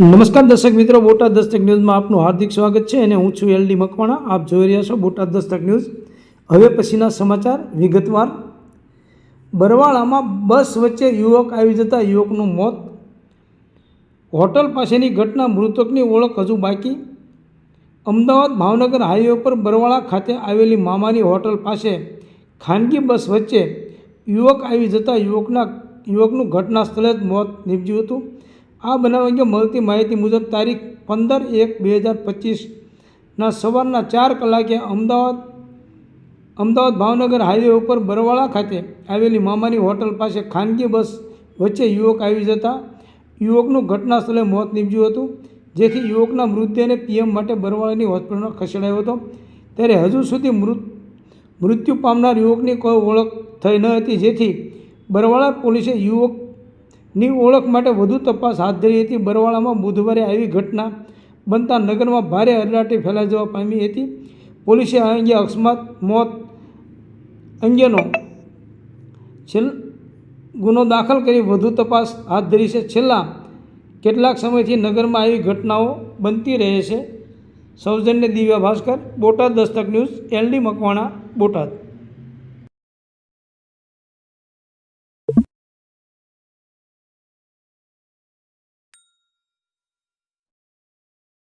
નમસ્કાર દર્શક મિત્રો, બોટાદ દસ્તક ન્યૂઝમાં આપનું હાર્દિક સ્વાગત છે અને હું છું એલડી મકવાણા. આપ જોઈ રહ્યા છો બોટાદ દસ્તક ન્યૂઝ. હવે પછીના સમાચાર વિગતવાર. બરવાળામાં બસ વચ્ચે યુવક આવી જતા યુવકનું મોત. હોટલ પાસેની ઘટના મૃતકની ઓળખ હજુ બાકી. અમદાવાદ ભાવનગર હાઈવે પર બરવાળા ખાતે આવેલી મામાની હોટલ પાસે ખાનગી બસ વચ્ચે યુવક આવી જતા યુવકના યુવકનું ઘટના સ્થળે જ મોત નીપજ્યું હતું. આ બનાવ અંગે મળતી માહિતી મુજબ તારીખ પંદર એક બે હજાર પચીસના સવારના ચાર કલાકે અમદાવાદ અમદાવાદ ભાવનગર હાઈવે ઉપર બરવાળા ખાતે આવેલી મામાની હોટલ પાસે ખાનગી બસ વચ્ચે યુવક આવી જતા યુવકનું ઘટના સ્થળે મોત નીપજ્યું હતું, જેથી યુવકના મૃતદેહને પીએમ માટે બરવાળાની હોસ્પિટલમાં ખસેડાયો હતો. ત્યારે હજુ સુધી મૃત, મૃત્યુ પામનાર યુવકની કોઈ ઓળખ થઈ ન હતી, જેથી બરવાળા પોલીસે યુવકની ઓળખ માટે વધુ તપાસ હાથ ધરી હતી. બરવાળામાં બુધવારે આવી ઘટના બનતા નગરમાં ભારે અરરાટી ફેલાઈ જવા પામી હતી. પોલીસે આ અંગે અકસ્માત, મોત અંગેનો છેલ, ગુનો દાખલ કરી વધુ તપાસ હાથ ધરી છે. છેલ્લા કેટલાક સમયથી નગરમાં આવી ઘટનાઓ બનતી રહે છે. સૌજન્ય દિવ્યા ભાસ્કર, બોટાદ દસ્તક ન્યૂઝ એલડી મકવાણા, બોટાદ.